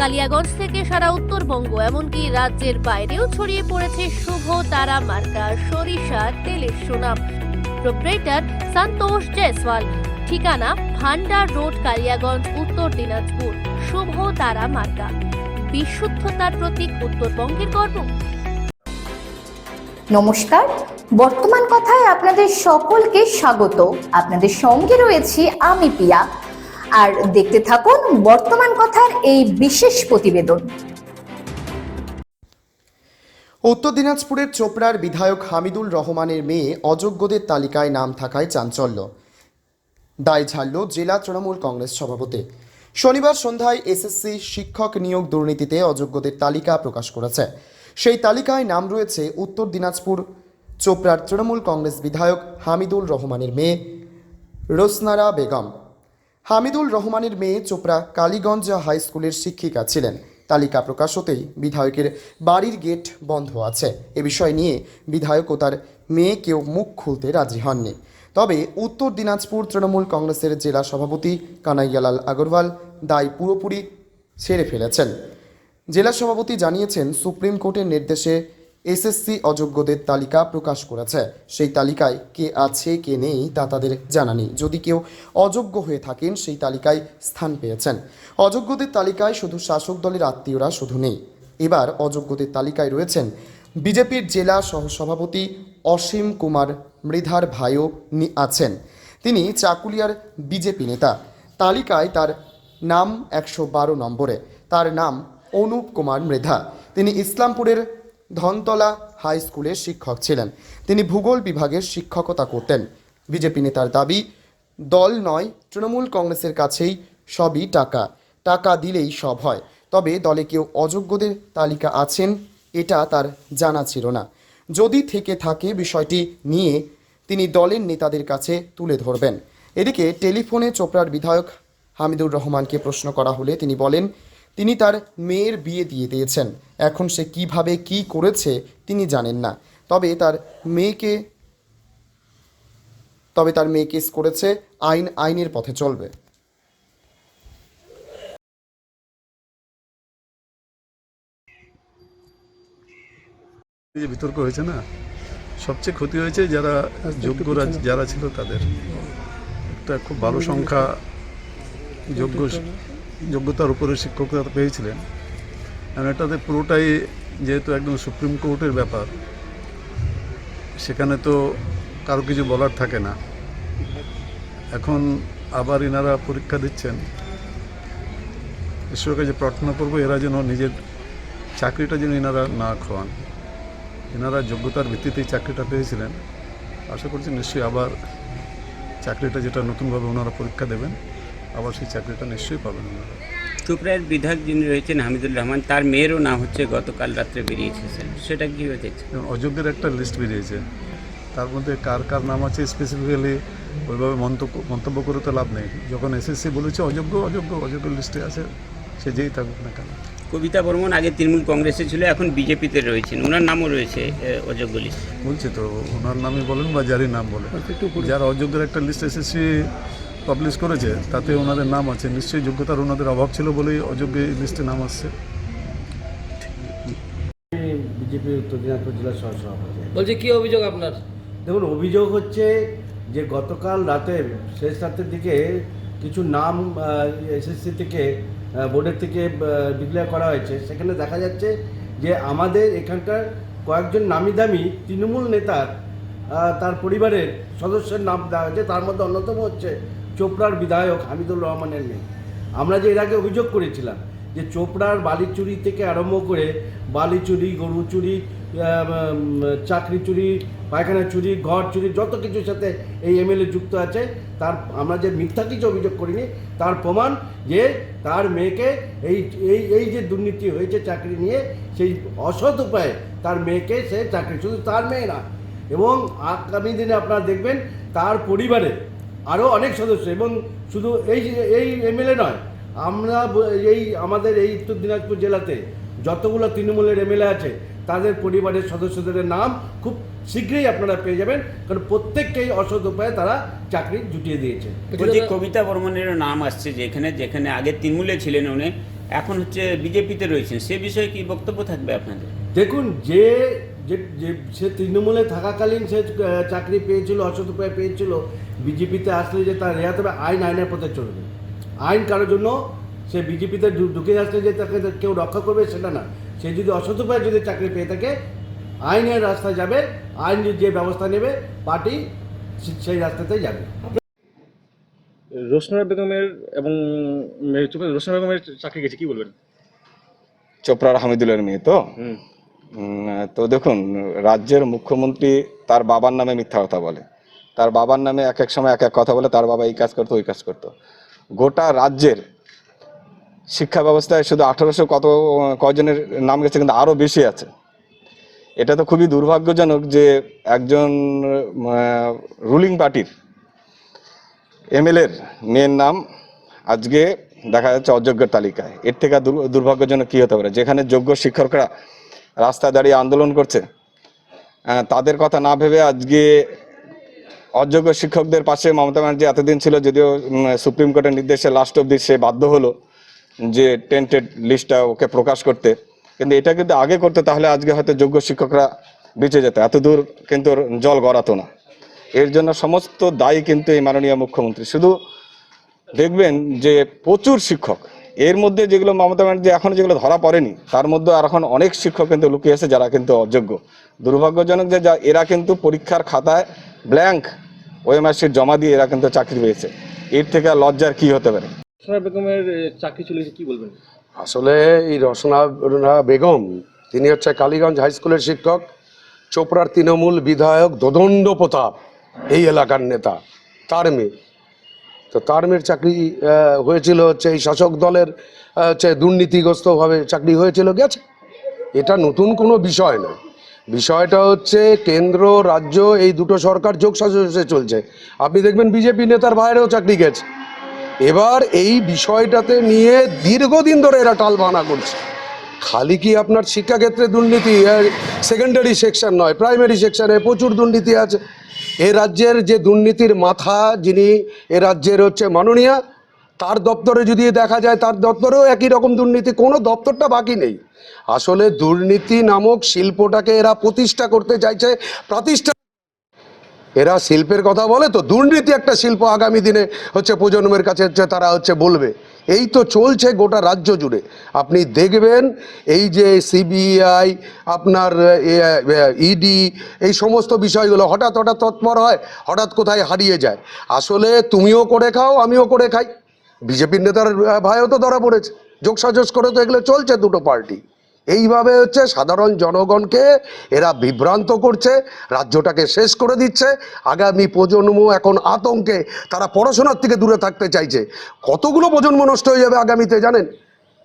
কালিয়াগঞ্জ থেকে সারা উত্তরবঙ্গ, এমনকি রাজ্যের বাইরেও ছড়িয়ে পড়েছে শুভ তারা মার্কা, সরিষা, তেলের সুনাম। প্রোপ্রেটার সন্তোষ জয়সওয়াল, ঠিকানা ভান্ডার রোড, কালিয়াগঞ্জ, উত্তর দিনাজপুর, শুভ তারা মার্কা। বিশুদ্ধতার প্রতীক উত্তরবঙ্গের গর্ব। নমস্কার, বর্তমান কথায় আপনাদের সকলকে স্বাগত। আপনাদের সঙ্গে রয়েছি আমি পিয়া। আর দেখতে থাকুন বর্তমান কথার এই বিশেষ প্রতিবেদন। উত্তর দিনাজপুরের চোপড়ার বিধায়ক হামিদুল রহমানের মেয়ে অযোগ্যদের তালিকায় নাম থাকায় চাঞ্চল্য। দায় ঝাড়ল জেলা তৃণমূল কংগ্রেস সভাপতি। শনিবার সন্ধ্যায় এসএসসি শিক্ষক নিয়োগ দুর্নীতিতে অযোগ্যদের তালিকা প্রকাশ করেছে। সেই তালিকায় নাম রয়েছে উত্তর দিনাজপুর চোপড়ার তৃণমূল কংগ্রেস বিধায়ক হামিদুল রহমানের মেয়ে রোসনারা বেগম। হামিদুল রহমানের মেয়ে চোপড়া কালীগঞ্জ হাই স্কুলের শিক্ষিকা ছিলেন। তালিকা প্রকাশ হতেই বিধায়কের বাড়ির গেট বন্ধ আছে। এ বিষয় নিয়ে বিধায়ক ও তার মেয়ে কেউ মুখ খুলতে রাজি হননি। তবে উত্তর দিনাজপুর তৃণমূল কংগ্রেসের জেলা সভাপতি কানাইয়ালাল আগরওয়াল দায় পুরোপুরি ছেড়ে ফেলেছেন। জেলা সভাপতি জানিয়েছেন, সুপ্রিম কোর্টের নির্দেশে এসএসসি অযোগ্যদের তালিকা প্রকাশ করেছে। সেই তালিকায় কে আছে, কে নেই তা তাদের জানা নেই। যদি কেউ অযোগ্য হয়ে থাকেন, সেই তালিকায় স্থান পেয়েছেন। অযোগ্যদের তালিকায় শুধু শাসক দলের আত্মীয়রা শুধু নেই। এবার অযোগ্যদের তালিকায় রয়েছেন বিজেপির জেলা সহসভাপতি অসীম কুমার মৃধার ভাইও আছেন। তিনি চাকুলিয়ার বিজেপি নেতা। তালিকায় তার নাম একশো বারো নম্বরে। তার নাম অনুপ কুমার মৃধা। তিনি ইসলামপুরের ধনতলা হাই স্কুলের শিক্ষক ছিলেন। তিনি ভূগোল বিভাগের শিক্ষকতা করতেন। বিজেপি নেতার দাবি, দল নয়, তৃণমূল কংগ্রেসের কাছেই সবই টাকা। টাকা দিলেই সব হয়। তবে দলে কেউ অযোগ্যদের তালিকা আছেন, এটা তার জানা ছিল না। যদি থেকে থাকে বিষয়টি নিয়ে, তিনি দলের নেতাদের কাছে তুলে ধরবেন। এদিকে টেলিফোনে চোপড়ার বিধায়ক হামিদুর রহমানকে প্রশ্ন করা হলে তিনি বলেন তিনি তার মেয়ের বিয়ে দিয়ে দিয়েছেন। এখন সে কীভাবে কি করেছে তিনি জানেন না। তবে তার মেয়েকে, তবে তার মেয়ে কেস করেছে, আইন, আইনের পথে চলবে। বিতর্ক হয়েছে না, সবচেয়ে ক্ষতি হয়েছে যারা যোগ্য যারা ছিল তাদের। একটা খুব ভালো সংখ্যা, যোগ্য যোগ্যতার উপরে শিক্ষকরা পেয়েছিলেন। আর এটাতে পুরোটাই যেহেতু একদম সুপ্রিম কোর্টের ব্যাপার, সেখানে তো কারও কিছু বলার থাকে না। এখন আবার এনারা পরীক্ষা দিচ্ছেন। ঈশ্বরের কাছে প্রার্থনা করব এরা যেন নিজের চাকরিটা যেন এনারা না খোয়ান এনারা যোগ্যতার ভিত্তিতেই চাকরিটা পেয়েছিলেন। আশা করছি নিশ্চয়ই আবার চাকরিটা যেটা নতুনভাবে ওনারা পরীক্ষা দেবেন। আবার সেই চাকরিটা নিশ্চয়ই পাবেন ওনারা চোপড়ার বিধায়ক যিনি রয়েছেন হামিদুর রহমান তার মেয়েরও নাম হচ্ছে গতকাল রাত্রে বেরিয়েছে স্যার। সেটা কীভাবে দেখছেন যেমন অযোগ্যের একটা লিস্ট বেরিয়েছে। তার মধ্যে কার কার নাম আছে স্পেসিফিক্যালি ওইভাবে মন্তব্য মন্তব্য করে তো লাভ নেই। যখন এসএসসি বলেছে অযোগ্য অযোগ্য অযোগ্য লিস্টে আছে সে যেই থাকুক না কেন। কবিতা বর্মন আগে তৃণমূল কংগ্রেসে ছিল এখন বিজেপিতে রয়েছেন। ওনার নামও রয়েছে এ, অযোগ্য লিস্ট বলছি তো ওনার নামই বলেন বা যারই নাম বলেন। যারা অযোগ্যের একটা লিস্ট এসএসসি পাবলিশ করেছে তাতে ওনাদের নাম আছে। নিশ্চয়ই যোগ্যতার ওনাদের অভাব ছিল বলেই অযোগ্য এই লিস্টে নাম আসছে। বিজেপি উত্তর দিনাজপুর জেলার সহসভাপতি। বলছি কি অভিযোগ আপনার? দেখুন অভিযোগ হচ্ছে যে গতকাল রাতের শেষ রাতের দিকে কিছু নাম এসএসসি থেকে বোর্ডের থেকে ডিক্লেয়ার করা হয়েছে। সেখানে দেখা যাচ্ছে যে আমাদের এখানকার কয়েকজন নামি দামি তৃণমূল নেতার তার পরিবারের সদস্যের নাম দেওয়া হয়েছে। তার মধ্যে অন্যতম হচ্ছে চোপড়ার বিধায়ক হামিদুর রহমানের মেয়ে। আমরা যে এর আগে অভিযোগ করেছিলাম যে চোপড়ার বালি চুরি থেকে আরম্ভ করে বালি চুরি, গরু চুরি চাকরি চুরি, পায়খানা চুরি, ঘর চুরি, যত কিছুর সাথে এই এমএলএ যুক্ত আছে, তার আমরা যে মিথ্যা কিছু অভিযোগ করিনি, তার প্রমাণ যে তার মেয়েকে এই এই এই যে দুর্নীতি হয়েছে চাকরি নিয়ে, সেই অসৎ উপায়ে তার মেয়েকে সে চাকরি, শুধু তার মেয়ে না এবং আগামী দিনে আপনারা দেখবেন তার পরিবারে আরও অনেক সদস্য এবং শুধু এই এই এমএলএ নয় আমরা এই আমাদের এই উত্তর দিনাজপুর জেলাতে যতগুলো তৃণমূলের এমএলএ আছে তাদের পরিবারের সদস্যদের নাম খুব শীঘ্রই আপনারা পেয়ে যাবেন কারণ প্রত্যেককেই অসৎ উপায়ে তারা চাকরি জুটিয়ে দিয়েছে। বলছি কবিতা বর্মনেরও নাম আসছে যেখানে যেখানে আগে তৃণমূলে ছিলেন উনি এখন হচ্ছে বিজেপিতে রয়েছেন। সে বিষয়ে কি বক্তব্য থাকবে আপনাদের? দেখুন যে যে যে সে তৃণমূলে থাকাকালীন সে চাকরি পেয়েছিল অসৎ উপায়ে পেয়েছিল বিজেপিতে আসলে যে তার রেহাত হবে আইন আইনের পথে চলবে। আইন কারোর জন্য সে বিজেপিতে ঢুকে আসলে যে তাকে কেউ রক্ষা করবে সেটা না। সে যদি অসৎ উপায়ে যদি চাকরি পেয়ে থাকে আইনের রাস্তায় যাবে আইন যে ব্যবস্থা নেবে পার্টি সে- সেই রাস্তাতেই যাবে। রোশনা বেগমের এবং রোশনা বেগমের চাকরি গেছে কি বলবেন? চোপড়ার হামিদুলের মেয়ে তো? তো দেখুন, রাজ্যের মুখ্যমন্ত্রী তার বাবার নামে মিথ্যা কথা বলে। তার বাবার নামে এক এক সময় এক এক কথা বলে, তার বাবা এই কাজ করতো, ওই কাজ করতো। গোটা রাজ্যের শিক্ষা ব্যবস্থায় শুধু আঠারোশো কত, কজনের নাম গেছে, কিন্তু আরও বেশি আছে। এটা তো খুবই দুর্ভাগ্যজনক যে একজন রুলিং পার্টির এমএলএর মেয়ের নাম আজকে দেখা যাচ্ছে অযোগ্যের তালিকায়। এর থেকে দুর্ভাগ্যজনক কি হতে পারে? যেখানে যোগ্য শিক্ষকরা রাস্তায় দাঁড়িয়ে আন্দোলন করছে। তাদের কথা না ভেবে আজকে অযোগ্য শিক্ষকদের পাশে মমতা ব্যানার্জি এতদিন ছিল যদিও সুপ্রিম কোর্টের নির্দেশে লাস্ট অব্দি সে বাধ্য হলো যে টেন্টেড লিস্টটা ওকে প্রকাশ করতে। কিন্তু এটা কিন্তু আগে করতে, তাহলে আজকে হয়তো যোগ্য শিক্ষকরা বেঁচে যেত। এত দূর কিন্তু জল গড়াতো না। এর জন্য সমস্ত দায়ী কিন্তু এই মাননীয় মুখ্যমন্ত্রী। শুধু দেখবেন যে প্রচুর শিক্ষক এর মধ্যে যেগুলো মমতা ব্যানার্জি এখন যেগুলো ধরা পড়েনি তার মধ্যে আর এখন অনেক শিক্ষক কিন্তু লুকিয়ে আছে যারা কিন্তু অযোগ্য। দুর্ভাগ্যজনক যে যা এরা কিন্তু পরীক্ষার খাতায় ব্ল্যাঙ্ক ওএমআরসির জমা দিয়ে এরা কিন্তু চাকরি পেয়েছে। এর থেকে আর লজ্জার কি হতে পারে? বেগমের চাকরি চলে কি বলবেন? আসলে এই রসনা বেগম তিনি হচ্ছে কালীগঞ্জ হাই স্কুলের শিক্ষক চোপড়ার তৃণমূল বিধায়ক দদণ্ড প্রতাপ এই এলাকার নেতা তার মেয়ে। তো তার মেয়ের চাকরি হয়েছিল হচ্ছে এই শাসক দলের হচ্ছে দুর্নীতিগ্রস্তভাবে চাকরি হয়েছিল, গেছে। এটা নতুন কোনো বিষয় নয়। বিষয়টা হচ্ছে কেন্দ্র, রাজ্য, এই দুটো সরকার যোগ সাজসে চলছে। আপনি দেখবেন বিজেপি নেতার বাইরেও চাকরি গেছে। এবার এই বিষয়টাতে নিয়ে দীর্ঘদিন ধরে এরা টালবানা করছে। খালি কি আপনার শিক্ষাক্ষেত্রে দুর্নীতি সেকেন্ডারি সেকশন নয় প্রাইমারি সেকশনে প্রচুর দুর্নীতি আছে। এ রাজ্যের যে দুর্নীতির মাথা যিনি এ রাজ্যের হচ্ছে মাননীয়া, তার দপ্তরে যদি দেখা যায় তার দপ্তরেও একই রকম দুর্নীতি, কোনো দপ্তরটা বাকি নেই। আসলে দুর্নীতি নামক শিল্পটাকে এরা প্রতিষ্ঠা করতে চাইছে, প্রতিষ্ঠা এরা শিল্পের কথা বলে তো দুর্নীতি একটা শিল্প আগামী দিনে হচ্ছে প্রজন্মের কাছে হচ্ছে তারা হচ্ছে বলবে। এই তো চলছে গোটা রাজ্য জুড়ে। আপনি দেখবেন এই যে সিবিআই, আপনার ইডি, এই সমস্ত বিষয়গুলো হঠাৎ হঠাৎ তৎপর হয়, হঠাৎ কোথায় হারিয়ে যায়। আসলে তুমিও করে খাও, আমিও করে খাই। বিজেপির নেতার ভাইও তো ধরা পড়েছে। যোগসাজস করে তো এগুলো চলছে দুটো পার্টি। এইভাবে হচ্ছে সাধারণ জনগণকে এরা বিভ্রান্ত করছে, রাজ্যটাকে শেষ করে দিচ্ছে। আগামী প্রজন্ম এখন আতঙ্কে, তারা পড়াশোনার থেকে দূরে থাকতে চাইছে। কতগুলো প্রজন্ম নষ্ট হয়ে যাবে আগামীতে জানেন?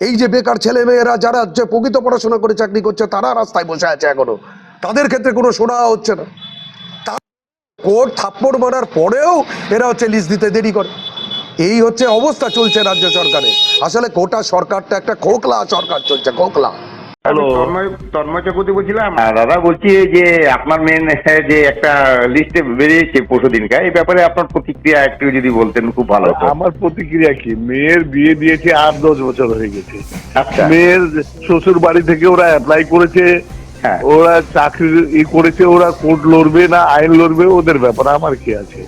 এই যে বেকার ছেলে মেয়েরা যারা যে প্রকৃত পড়াশোনা করে চাকরি করছে, তারা রাস্তায় বসে আছে এখনও। তাদের ক্ষেত্রে কোনো সোনা হচ্ছে না। কোর্ট থাপ্পড় মারার পরেও এরা হচ্ছে লিস্ট দিতে দেরি করে। এই হচ্ছে অবস্থা চলছে রাজ্য সরকারের। আসলে গোটা সরকারটা একটা খোকলা সরকার চলছে, খোকলা। হ্যালো তন্ময় তন্ময় চক্রবর্তী বলছিলাম। হ্যাঁ, দাদা বলছি যে আপনার মেন যে একটা লিস্টে বেরিয়েছে পরশু দিনকার এই ব্যাপারে আপনার প্রতিক্রিয়া একটু যদি বলতেন খুব ভালো হতো। আমার প্রতিক্রিয়া কি? মেয়ের বিয়ে দিয়েছে আট দশ বছর হয়ে গেছে। আচ্ছা। মেয়ের শ্বশুর বাড়ি থেকে ওরা অ্যাপ্লাই করেছে। হ্যাঁ। ওরা চাকরি ই করেছে ওরা কোর্ট লড়বে না আইন লড়বে ওদের ব্যাপার আমার কি আছে?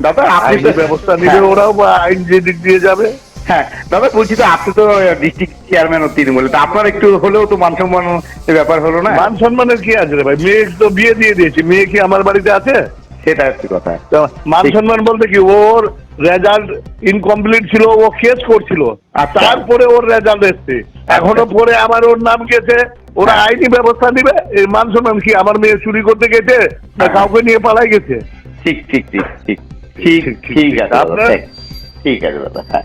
দাদা আপনি ব্যবস্থা নিবে হ্যাঁ, ওরাও বা আইন যে দিক দিয়ে যাবে। হ্যাঁ দাদা বলছি তো আপনি তো ডিস্ট্রিক্ট চেয়ারম্যান তৃণমূলে তো আপনার একটু হলেও তো মান সম্মান ব্যাপার হলো না? মান সম্মানের কি আছে রে ভাই? মেয়ে তো বিয়ে দিয়ে দিয়েছি। মেয়ে কি আমার বাড়িতে আছে? সেটা হচ্ছে কথা। মান। সম্মান বলতে কি ওর রেজাল্ট ইনকমপ্লিট ছিল ও কেস করছিল। আর আচ্ছা। তারপরে ওর রেজাল্ট এসছে। এখনও পরে আমার ওর নাম গেছে। ওরা হ্যাঁ। আইনি ব্যবস্থা নিবে। এই মান সম্মান কি আমার মেয়ে চুরি করতে গেছে না হ্যাঁ। কাউকে নিয়ে পালাই গেছে? ঠিক ঠিক ঠিক ঠিক। ঠিক ঠিক। আছে ঠিক। আছে দাদা হ্যাঁ।